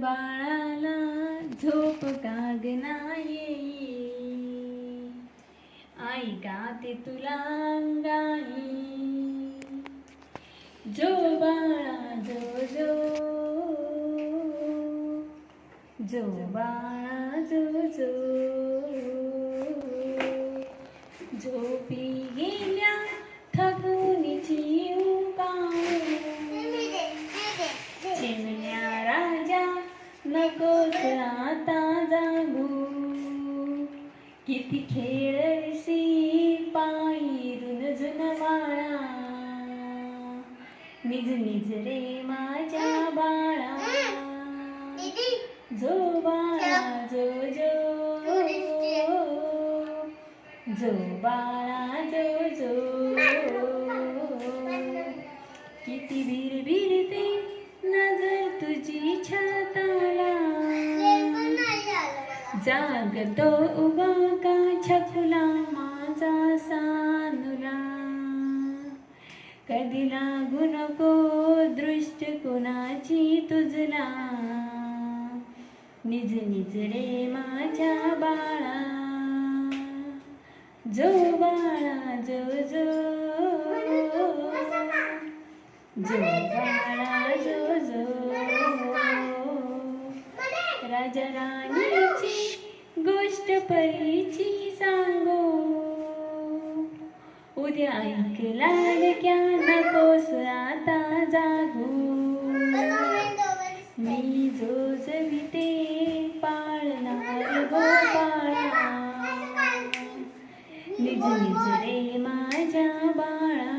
बाळाला झोप काग नाही आई गाते तुला अंगाई जो बाळा जो जो. जो बाळा जो जो. नकोस आता जागू. किती खेळसी पायरून जुन माळा निज निज रे माझ्या बाळा. जो बाळा जो जो. जो बाळा जो जो. किती बिरबी जागतो उभा का छकुला माझा सानुला? कधी लागू नको दृष्ट कुणाची तुझला? निज निज रे माझ्या बाळा. जो बाळा जो जो. जो बाळा जो जो. राजा राणी गोष्ट परीची सांगो. उद्या ऐकला क्या नकोस आता जागू. मी जो जविते पाळणार गोपाळा. निज निज रे माझ्या बाळा.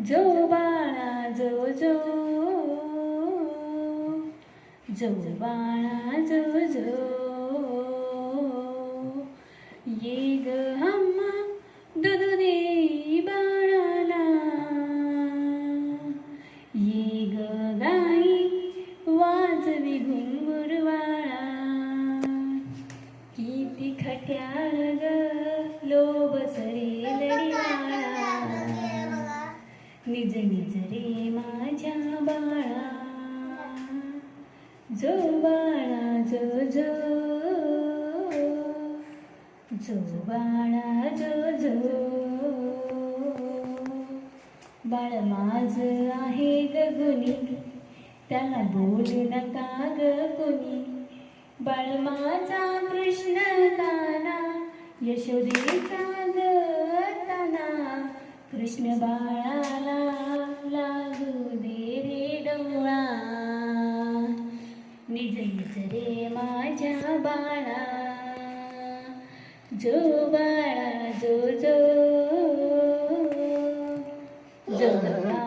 जो बाळा जो जो जो बाळा जो जो ये ग हम्मा दूध दे बाळाला. ये ग गाई वाजवी घुंगुरवाळा किती खट्याळ ग लोभ सरे लढीवाळा निज निज रे जो बाळा जो जो. जो बाळा जो जो. बाळ माझ आहे ग गुणी. त्याला बोल नका ग कोणी. बाळ माझा कृष्ण ताना यशोदेचा जताना कृष्ण बाळाला लागू दे. निज निज रे माझ्या बाळा जो बाळा जो जो जो बाळा जो जो